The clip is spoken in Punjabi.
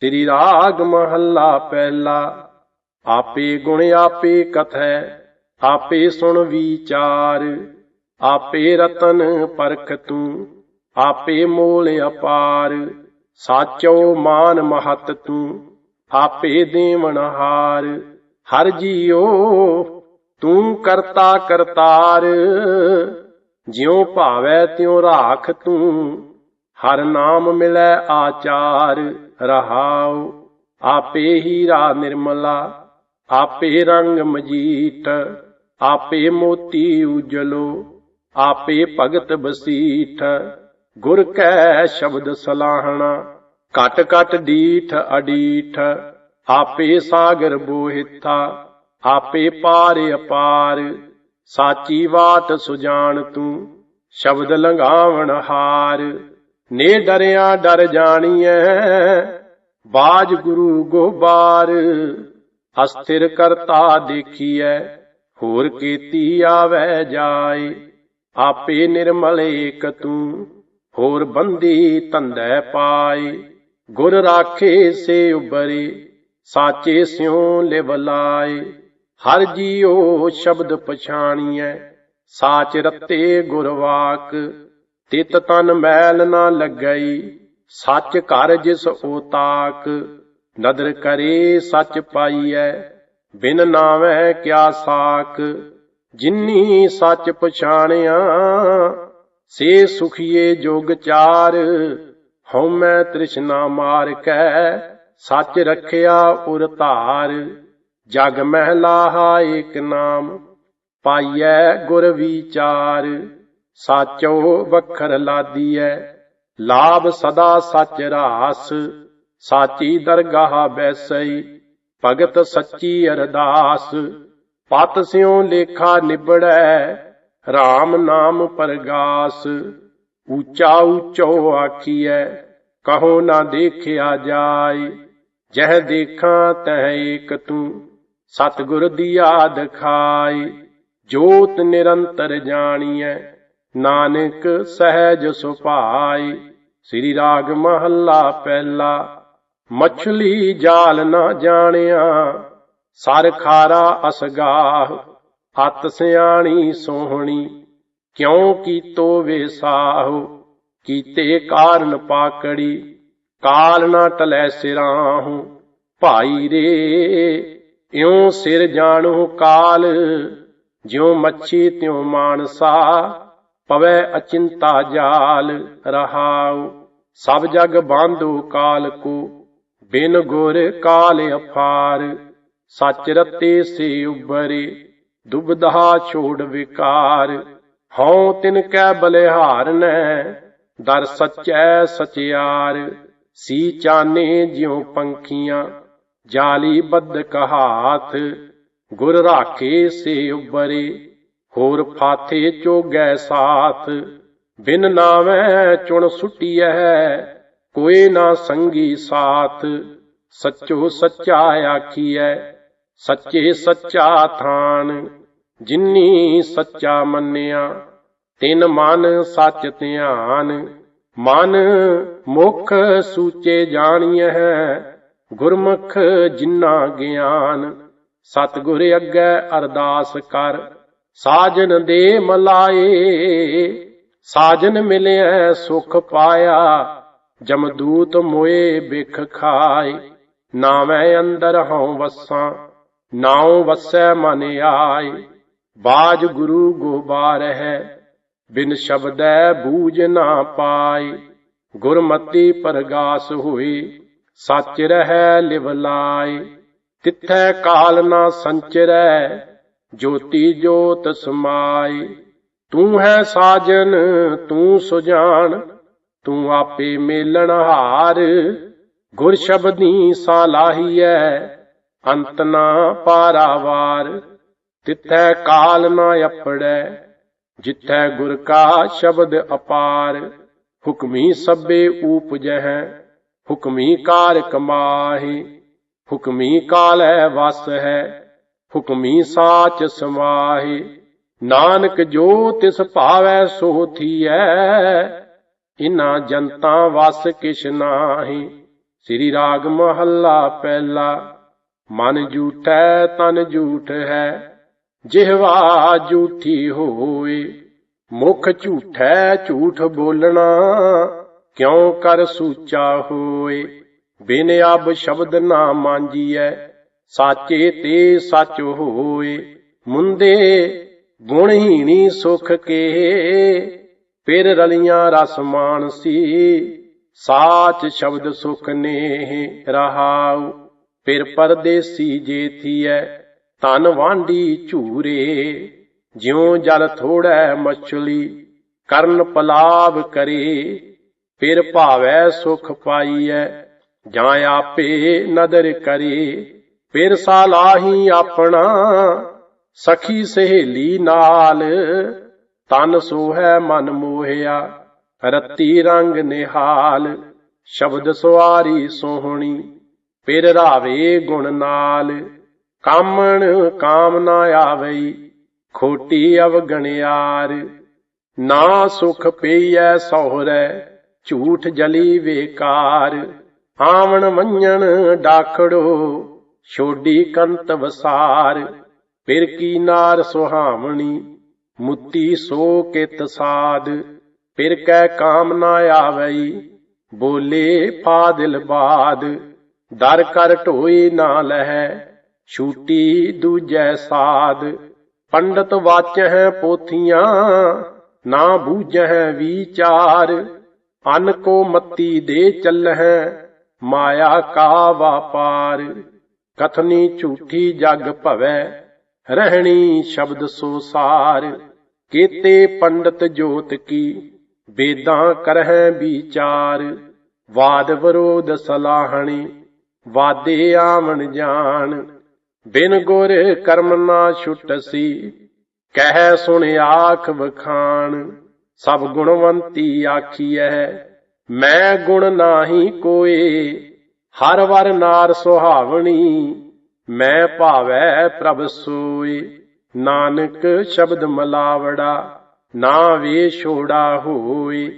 ਤੇਰੀ ਰਾਗ ਮਹੱਲਾ ਪਹਿਲਾ। ਆਪੇ ਗੁਣ ਆਪੇ ਕਥੈ, ਆਪੇ ਸੁਣ ਵਿਚਾਰ। ਆਪੇ ਰਤਨ ਪਰਖ ਤੂੰ, ਆਪੇ ਮੋਲ ਅਪਾਰ। ਸਾਚੋ ਮਾਨ ਮਹਤ ਤੂੰ, ਆਪੇ ਦੇਵਨ ਹਾਰ। ਹਰ ਜੀਓ ਤੂੰ ਕਰਤਾ ਕਰਤਾਰ। ਜਿਉ ਭਾਵੈ ਤਿਉ ਰਾਖ ਤੂੰ, ਹਰ ਨਾਮ ਮਿਲੈ ਆਚਾਰ। ਰਹਾਉ, ਆਪੇ ਹੀਰਾ ਨਿਰਮਲਾ, ਆਪੇ ਰੰਗ ਮਜੀਠ, ਆਪੇ ਮੋਤੀ ਉਜਲੋ, ਆਪੇ ਭਗਤ ਬਸੀਠ। ਗੁਰ ਕੈ ਸ਼ਬਦ ਸਲਾਹਣਾ ਕਟ ਕਟ ਡੀਠ ਅਡੀਠ। ਆਪੇ ਸਾਗਰ ਬੋਹਿਥਾ ਆਪੇ ਪਾਰ ਅਪਾਰ। ਸਾਚੀ ਬਾਤ ਸੁਜਾਨ ਤੂੰ, ਸ਼ਬਦ ਲੰਘਾਵਣ ਹਾਰ। ਨੇ ਡਰਿਆ ਡਰ ਜਾਣੀਐ। ਬਾਜ ਗੁਰੂ ਗੋਬਾਰ, ਅਸਥਿਰ ਕਰਤਾ ਦੇਖੀਐ। ਹੋਰ ਕੀਤੀ ਆਵੈ ਜਾਏ, ਆਪੇ ਨਿਰਮਲ ਏਕ ਤੂੰ। ਹੋਰ ਬੰਦੀ ਧੰਦੈ ਪਾਏ, ਗੁਰ ਰਾਖੇ ਸੇ ਉਬਰੇ ਸਾਚੇ ਸਿਉ ਲਿਵ ਲਾਏ। ਹਰ ਜੀਉ ਸ਼ਬਦ ਪਛਾਣੀਐ, ਸਾਚ ਰਤੇ ਗੁਰਵਾਕ ਤਿਤ ਤਨ ਮੈਲ ਨਾ ਲੱਗਈ, ਸੱਚ ਘਰ ਜਿਸ ਓਤਾਕ, ਨਦਰ ਕਰੇ ਸੱਚ ਪਾਈਐ, ਬਿਨ ਨਾਵੈ ਕਿਆ ਸਾਕ ਜਿਨੀ ਸੱਚ ਪਛਾਣਿਆ, ਸੇ ਸੁਖੀਏ ਜੋਗ ਚਾਰ ਹਉਮੈ ਤ੍ਰਿਸ਼ਨਾ ਮਾਰ ਕੈ ਸੱਚ ਰਖਿਆ ਉਰ ਧਾਰ, ਜਗ ਮਹਿਲਾਹਾ ਏਕ ਨਾਮ, ਪਾਈਐ ਗੁਰ ਵਿਚਾਰ। ਸਾਚੋ ਵਖਰ ਲਾਦੀਐ, ਲਾਭ ਸਦਾ ਸਚ ਰਾਸ। ਸਾਚੀ ਦਰਗਾਹ ਬੈਸਈ, ਭਗਤ ਸੱਚੀ ਅਰਦਾਸ। ਪਤ ਸਿਉ ਲੇਖਾ ਨਿਬੜੈ RAM ਨਾਮ ਪਰਗਾਸ। ਉੱਚਾ ਉੱਚੋ ਆਖੀਐ, ਕਹੋ ਨਾ ਦੇਖਿਆ ਜਾਏ ਜਹ ਦੇਖਾਂ ਤਹ ਏਕ ਤੂੰ, ਸਤਿਗੁਰ ਦੀਆ ਦਿਖਾਈ ਜੋਤ ਨਿਰੰਤਰ ਜਾਣੀਐ ਨਾਨਕ ਸਹਿਜ ਸੁਭਾਈ, ਸ੍ਰੀ ਰਾਗ ਮਹੱਲਾ ਪਹਿਲਾ। ਮਛਲੀ ਜਾਲ ਨਾ ਜਾਣਿਆ, ਸਰ ਖਾਰਾ ਅਸਗਾਹ ਹੱਤ ਸਿਆਣੀ ਸੋਹਣੀ। ਕਿਉ ਕੀਤੋ ਵੇਸਾਹੁ, ਕੀਤੇ ਕਾਰਨ ਪਾਕੜੀ। ਕਾਲ ਨਾ ਟਲੈ ਸਿਰਾਹੂ, ਭਾਈ ਰੇ, ਇਉ ਸਿਰ ਜਾਣੋ ਕਾਲ, ਜਿਉ ਮੱਛੀ ਤਿਉ ਮਾਨਸਾ। ਪਵੈ ਅਚਿੰਤਾ ਜਾਲ ਰਹਾਉ, ਸਭ ਜਗ ਬਾਂਧੋ ਕਾਲ ਕੋ, ਬਿਨ ਗੁਰ ਕਾਲ ਅਫਾਰ ਸੱਚ ਰਤੇ ਸੇ ਉਬਰੇ ਦੁਬਧਾ ਛੋੜ ਵਿਕਾਰ। ਹਉ ਤਿਨ ਕੈ ਬਲਿਹਾਰਨੈ ਦਰ ਸਚੈ ਸਚਿਆਰ। ਸੀ ਚਾਨੇ ਜਿਉ ਪੰਖੀਆਂ, ਜਾਲੀ ਬੱਦ ਕਹਾਥ, ਗੁਰ ਰਾਖੇ ਸੇ ਉਬਰੇ ਹੋਰ ਫਾਥੇ ਚੋਗੈ ਸਾਥ, ਬਿਨ ਨਾਵੇਂ ਚੁਣ ਸੁਟੀਐ, ਕੋਈ ਨਾ ਸੰਗੀ ਸਾਥ, ਸੱਚੋ ਸੱਚਾ ਆਖੀਐ, ਸੱਚੇ ਸੱਚਾ ਥਾਨ, ਜਿਨੀ ਸੱਚਾ ਮੰਨਿਆ, ਤਿਨ ਮਨ ਸੱਚ ਧਿਆਨ, ਮਨ ਮੁਖ ਸੂਚੇ ਜਾਣੀਐ, ਗੁਰਮੁਖ ਜਿਨਾ ਗਿਆਨ, ਸਤਿਗੁਰ ਅੱਗੇ ਅਰਦਾਸ ਕਰ ਸਾਜਨ ਦੇ ਮਲਾਏ, ਸਾਜਨ ਮਿਲਿਆ ਸੁਖ ਪਾਇਆ, ਜਮਦੂਤ ਮੋਏ ਬਿਖ ਖਾਏ। ਨਾਵੇਂ ਅੰਦਰ ਹਉ ਵਸਾਂ, ਨਾਉ ਵਸੈ ਮਨ ਆਏ। ਬਾਜ ਗੁਰੂ ਗੋਬਾਰ ਹੈ, ਬਿਨ ਸ਼ਬਦੈ ਬੂਝ ਨਾ ਪਾਏ। ਗੁਰਮਤੀ ਪਰਗਾਸ ਹੋਈ ਸੱਚ ਰਹਿ ਲਿਵ ਲਾਏ। ਤਿੱਥੈ ਕਾਲ ਨਾ ਸੰਚਰੈ ਜੋਤੀ ਜੋਤ ਸਮਾਏ ਤੂੰ ਹੈ ਸਾਜਨ, ਤੂੰ ਸੁਜਾਨ, ਤੂੰ ਆਪੇ ਮੇਲਣ ਹਾਰ। ਗੁਰ ਸ਼ਬਦੀ ਸਾਲਾਹੀਐ ਅੰਤ ਨਾ ਪਾਰਾਵਾਰ ਤਿੱਥੈ ਕਾਲ ਨਾ ਅਪੜੈ, ਜਿੱਥੈ ਗੁਰ ਕਾ ਸ਼ਬਦ ਅਪਾਰ। ਹੁਕਮੀ ਸਭੇ ਊਪਜਹਿ, ਹੁਕਮੀ ਕਾਰ ਕਮਾਹੀ ਹੁਕਮੀ ਕਾਲੈ ਵਸ ਹੈ ਹੁਕਮੀ ਸਾਚ ਸਮਾਹੀ, ਨਾਨਕ ਜੋ ਤਿਸ ਭਾਵੈ ਸੋ ਥੀਐ ਇਨਾ ਜਨਤਾ ਵਸ ਕਿਛ ਨਾਹੀ। ਸ੍ਰੀ ਰਾਗ ਮਹੱਲਾ ਪਹਿਲਾ, ਮਨ ਝੂਠੈ ਤਨ ਝੂਠ ਹੈ, ਜਿਹਵਾ ਝੂਠੀ ਹੋਏ। ਮੁਖ ਝੂਠੈ ਝੂਠ ਬੋਲਣਾ, ਕਿਉ ਕਰ ਸੂਚਾ ਹੋਏ। ਬਿਨ ਅਬ ਸ਼ਬਦ ਨਾ ਮਾਂਜੀਐ ਸਾਚੇ ਤੇ ਸੱਚ ਹੋਏ, ਮੁੰਦੇ ਗੁਣਹੀਣੀ ਸੁਖ ਕੇ। ਫਿਰ ਰਲੀਆਂ ਰਸ ਮਾਨਸੀ, ਸਾਚ ਸ਼ਬਦ ਸੁਖ ਨੇ ਰਹਾਉ। ਫਿਰ ਪਰਦੇਸੀ ਜੇਥੀਐ ਤਨ ਵਾਂਡੀ ਝੂਰੇ। ਜਿਉ ਜਲ ਥੋੜੈ ਮਛਲੀ, ਕਰਨ ਪਲਾਬ ਕਰੇ। ਫਿਰ ਭਾਵੈ ਸੁਖ ਪਾਈਐ, ਜਾਂ ਆਪੇ ਨਦਰ ਕਰੇ। ਫਿਰ ਸਾਲਾਹੀ ਆਪਣਾ, ਸਖੀ ਸਹੇਲੀ ਨਾਲ। ਤਨ ਸੋਹੈ ਮਨ ਮੋਹਿਆ, ਰੱਤੀ ਰੰਗ ਨਿਹਾਲ। ਸ਼ਬਦ ਸਵਾਰੀ ਸੋਹਣੀ, ਪਿਰ ਰਾਵੇ ਗੁਣ ਨਾਲ। ਕਾਮਣ ਕਾਮ ਨਾ ਆਵਈ, ਖੋਟੀ ਅਵਗਣਿਆਰ। ਨਾ ਸੁਖ ਪਈਐ ਸਹੁਰੈ, ਝੂਠ ਜਲੀ ਵੇਕਾਰ। ਆਵਣ ਮੰਨਣ ਡਾਖੜੋ ਛੋਡੀ ਕੰਤ ਵਸਾਰ, ਫਿਰ ਕੀ ਨਾਰ ਸੁਹਾਵਣੀ, ਮੁੱਤੀ ਸੋ ਕਿਤ ਸਾਧ ਫਿਰ ਕੈ ਕਾਮ ਨਾ ਆਵਈ, ਬੋਲੇ ਫਾਦਿਲ ਬਾਦ, ਦਰ ਕਰ ਢੋਈ ਨਾ ਲਹੈ, ਛੂਟੀ ਦੂਜੈ ਸਾਧ ਪੰਡਤ ਵਾਚਹਿ ਪੋਥੀਆਂ, ਨਾ ਬੂਝਹਿ ਵਿਚਾਰ, ਅਨ ਕੋ ਮਤੀ ਦੇ ਚੱਲਹਿ, ਮਾਇਆ ਕਾ ਵਾਪਾਰ। ਕਥਨੀ ਝੂਠੀ ਜਗ ਭਵੈ, ਰਹਿਣੀ ਸ਼ਬਦ ਸੋ ਸਾਰ। ਕੀਤੇ ਪੰਡਤ ਜੋਤ ਕੀ, ਵੇਦਾਂ ਕਰਹਿ ਵਿਚਾਰ। ਵਾਦ ਵਿਰੋਧ ਸਲਾਹਣੀ, ਵਾਦੇ ਆਵਣ ਜਾਣ। ਬਿਨ ਗੁਰ ਕਰਮ ਨਾ ਛੁਟਸੀ ਕਹਿ ਸੁਣ ਆਖ ਵਖਾਣ। ਸਭ ਗੁਣਵੰਤੀ ਆਖੀਐ, ਮੈਂ ਗੁਣ ਨਾਹੀ ਕੋਏ। ਹਰ ਵਰ ਨਾਰ ਸੁਹਾਵਣੀ, ਮੈਂ ਭਾਵੈ ਪ੍ਰਭ ਸੋਈ। ਨਾਨਕ ਸ਼ਬਦ ਮਲਾਵੜਾ, ਨਾ ਵੇ ਛੋੜਾ ਹੋਏ